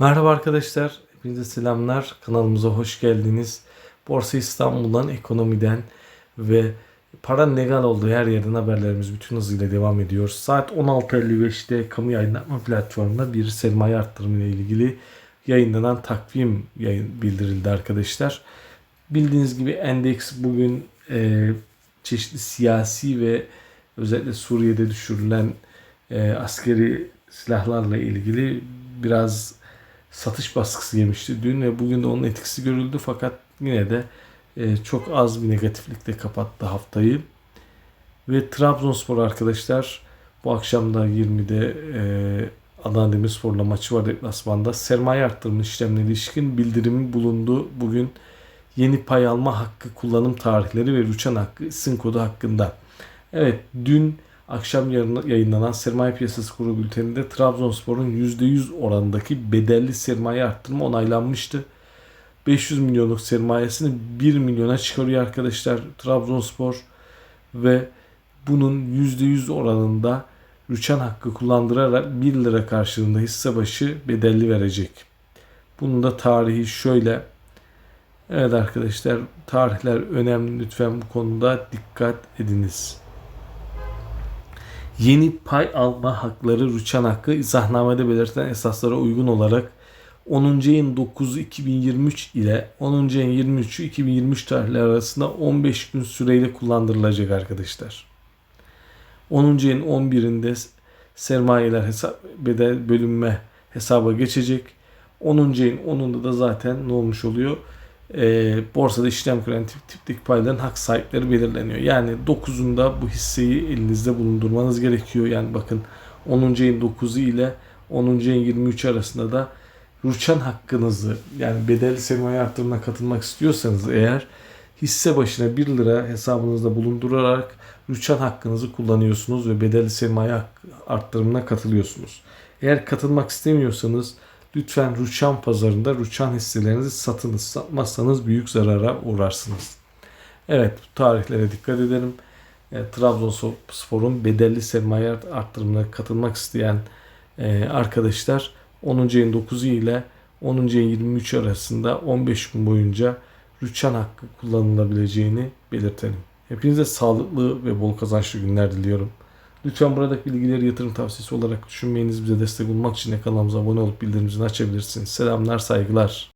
Merhaba arkadaşlar, hepinize selamlar. Kanalımıza hoş geldiniz. Borsa İstanbul'dan, ekonomiden ve para legal olduğu her yerden haberlerimiz bütün hızıyla devam ediyor. Saat 16.55'te kamu yayınlatma platformunda bir sermaye arttırımı ile ilgili yayınlanan takvim yayın bildirildi arkadaşlar. Bildiğiniz gibi endeks bugün e, çeşitli siyasi ve özellikle Suriye'de düşürülen e, askeri silahlarla ilgili biraz satış baskısı yemişti dün ve bugün de onun etkisi görüldü fakat yine de e, çok az bir negatiflikle kapattı haftayı. Ve Trabzonspor arkadaşlar bu akşam da 20'de e, Adana Demirspor'la maçı var deplasmanda. Sermaye arttırma işlemine ilişkin bildirimi bulundu. Bugün yeni pay alma hakkı kullanım tarihleri ve rüçhan hakkı isim kodu hakkında. Evet dün akşam yayınlanan sermaye piyasası kurulu bülteninde Trabzonspor'un %100 oranındaki bedelli sermaye arttırma onaylanmıştı. 500 milyonluk sermayesini 1 milyona çıkarıyor arkadaşlar Trabzonspor ve bunun %100 oranında rüçhan hakkı kullandırarak 1 lira karşılığında hisse başı bedelli verecek. Bunun da tarihi şöyle. Evet arkadaşlar tarihler önemli lütfen bu konuda dikkat ediniz. Yeni pay alma hakları rüçhan hakkı izahnamede belirtilen esaslara uygun olarak 10. ayın 9'u 2023 ile 10. ayın 23'ü 2023 tarihleri arasında 15 gün süreyle kullandırılacak arkadaşlar. 10. ayın 11'inde sermayeler hesap bedel bölünme hesaba geçecek. 10. ayın 10'unda da zaten ne olmuş oluyor? E, borsada işlem gören tip, tipteki payların hak sahipleri belirleniyor. Yani 9'unda bu hisseyi elinizde bulundurmanız gerekiyor. Yani bakın 10. ayın 9'u ile 10. ayın 23 arasında da rüçhan hakkınızı yani bedelli sermaye artırımına katılmak istiyorsanız eğer hisse başına 1 lira hesabınızda bulundurarak rüçhan hakkınızı kullanıyorsunuz ve bedelli sermaye arttırımına katılıyorsunuz. Eğer katılmak istemiyorsanız Lütfen Rüçhan pazarında Rüçhan hisselerinizi satınız. Satmazsanız büyük zarara uğrarsınız. Evet bu tarihlere dikkat edelim. E, Trabzonspor'un bedelli sermaye arttırımına katılmak isteyen e, arkadaşlar 10. ayın 9'u ile 10. ayın 23 arasında 15 gün boyunca Rüçhan hakkı kullanılabileceğini belirtelim. Hepinize sağlıklı ve bol kazançlı günler diliyorum. Lütfen buradaki bilgileri yatırım tavsiyesi olarak düşünmeyiniz. Bize destek olmak için kanalımıza abone olup bildirimimizi açabilirsiniz. Selamlar, saygılar.